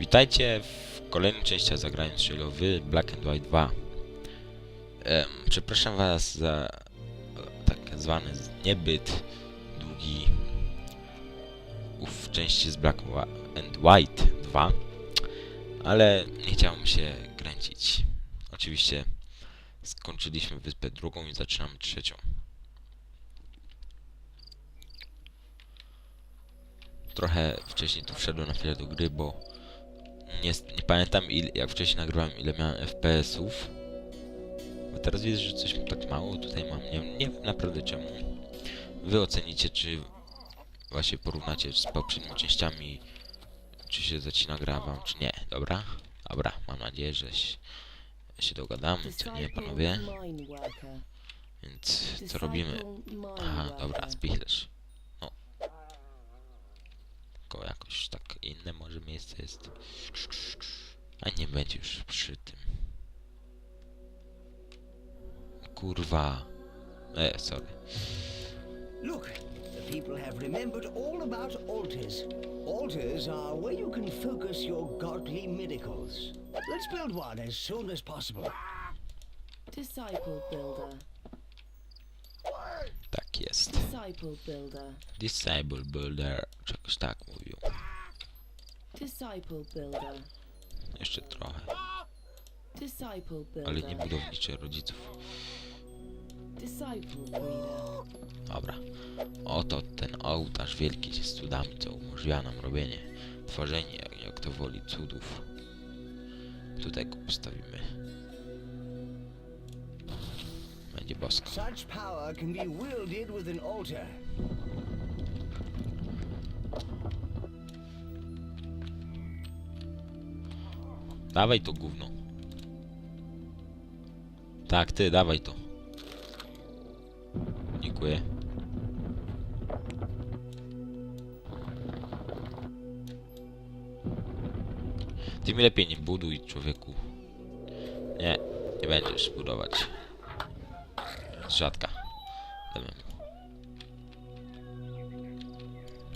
Witajcie w kolejnej części zagrania strzelowy Black and White 2. Em, przepraszam was za e, tak zwany niebyt długi ów części z Black and White 2, ale nie chciałem się kręcić. Oczywiście skończyliśmy wyspę drugą i zaczynamy trzecią. Trochę wcześniej tu wszedłem na chwilę do gry, bo nie, nie pamiętam ile, jak wcześniej nagrywałem ile miałem FPS-ów. A teraz widzę, że coś tak mało tutaj mam. Nie, nie wiem naprawdę czemu. Wy ocenicie, czy właśnie porównacie z poprzednimi częściami, czy się zacina gra wam, czy nie. Dobra? Dobra, mam nadzieję, że się, się dogadamy, co nie, panowie? Więc co robimy? Aha, dobra, spichlerz. No. Tylko jakoś tak inne może miejsce jest. A nie będzie już przy tym. Kurwa. E, sorry. Look, the people have remembered all about altars. Altars are where you can focus your godly miracles. Let's build one as soon as possible. Disciple builder. Tak jest. Disciple builder. Disable Builder. Czegoś tak mówił. Disciple builder. Jeszcze trochę. Disciple Ale builder. nie budownicze rodziców. Disciple breeder. Dobra. Oto ten ołtarz wielki z cudami, co umożliwia nam robienie, tworzenie, jak, jak to woli, cudów. Tutaj go postawimy. Będzie bosko. Such power can be wielded with an altar. Dawaj to gówno. Tak, ty, dawaj to. Dziękuję. Ty mi lepiej nie buduj, człowieku. Nie, nie będziesz budować. Rzadka.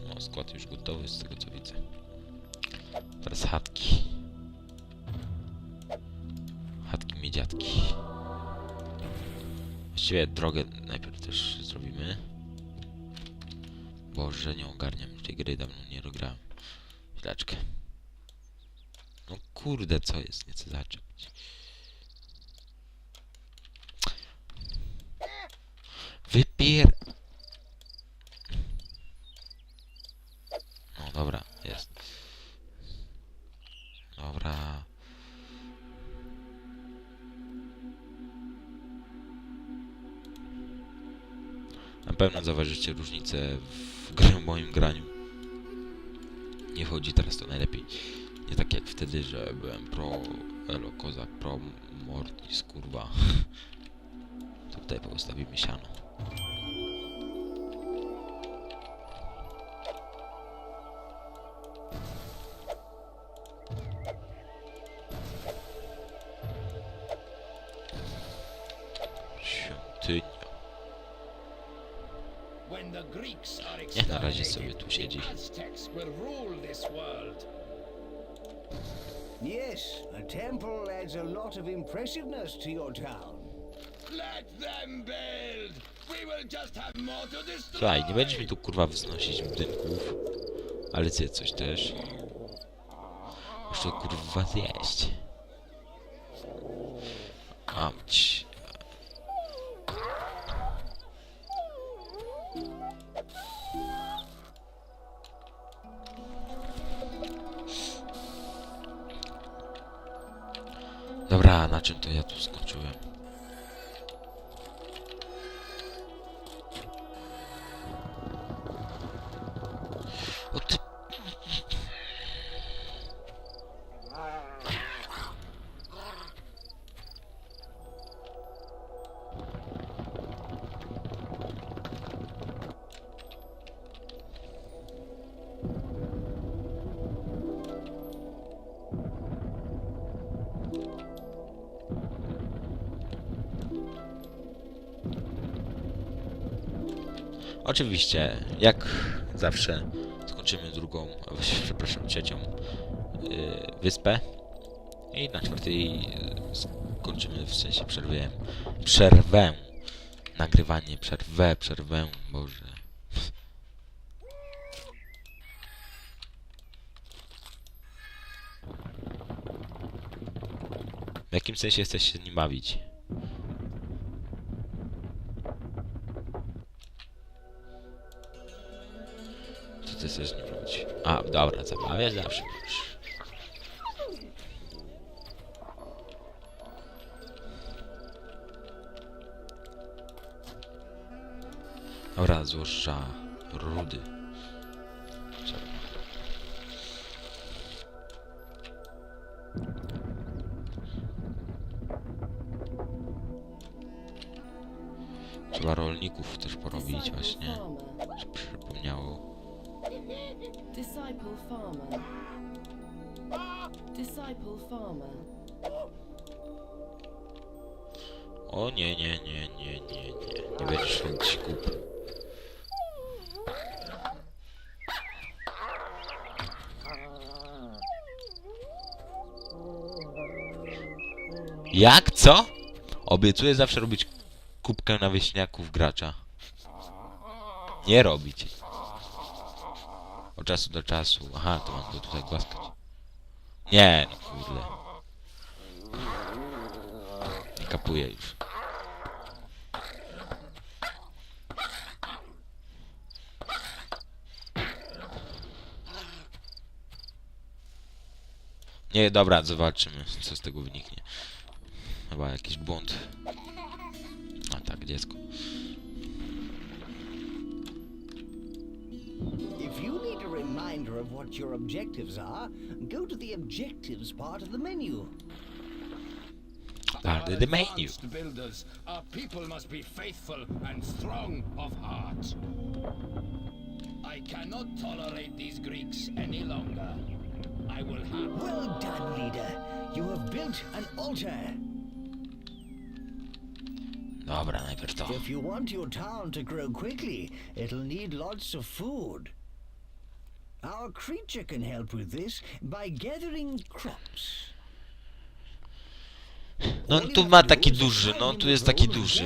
No, skład już gotowy z tego co widzę. Teraz chatki. Miedziatki. Właściwie drogę najpierw też zrobimy. Boże, nie ogarniam tej gry, dawno nie grałem. Chwileczkę. No kurde, co jest? Nie chcę zaczepić. Wypier... Na pewno zauważycie różnicę w grę, moim graniu. Nie chodzi teraz to najlepiej. Nie tak jak wtedy, że byłem pro Elo Kozak, pro Mortis, kurwa. Tutaj postawimy siano. Świątynia. Niech na razie sobie tu siedzi. Yes, a temple adds a lot of impressiveness to your town. Let them build. We will just have more to destroy. Słuchaj, nie będziesz mi tu kurwa wznosić budynków. Ale zjedz coś też. Muszę kurwa zjeść. Amć. Dobra, na czym to ja tu skończyłem? Oczywiście, jak zawsze skończymy drugą, przepraszam, trzecią yy, wyspę. I na czwartej e, skończymy, w sensie przerwę. Przerwę. Nagrywanie, przerwę, przerwę, Boże. W jakim sensie chcesz się z nim bawić? Chcesz z nim robić? A, dobra, zabawiać zawsze możesz. Dobra, złoża rudy. Trzeba. Trzeba rolników też porobić właśnie. przypomniało. Disciple farmer. Disciple farmer. O nie, nie, nie, nie, nie, nie. Nie będziesz robić kup. Jak? Co? Obiecuję zawsze robić kubkę na wieśniaków gracza. Nie robić. Od czasu do czasu. Aha, to mam go tutaj głaskać. Nie, no kurde. Nie kapuję już. Nie, dobra, zobaczymy, co z tego wyniknie. Chyba jakiś błąd. A tak, dziecko. Reminder of what your objectives are, go to the objectives part of the menu. Ah, the- the menu. advanced builders, our people must be faithful and strong of heart. I cannot tolerate these Greeks any longer. I will have Well done, leader. You have built an altar. Dobra, najpierw to. If you want your town to grow quickly, it'll need lots of food. Our creature can help with this by gathering crops. No tu ma taki duży, no tu jest taki duży.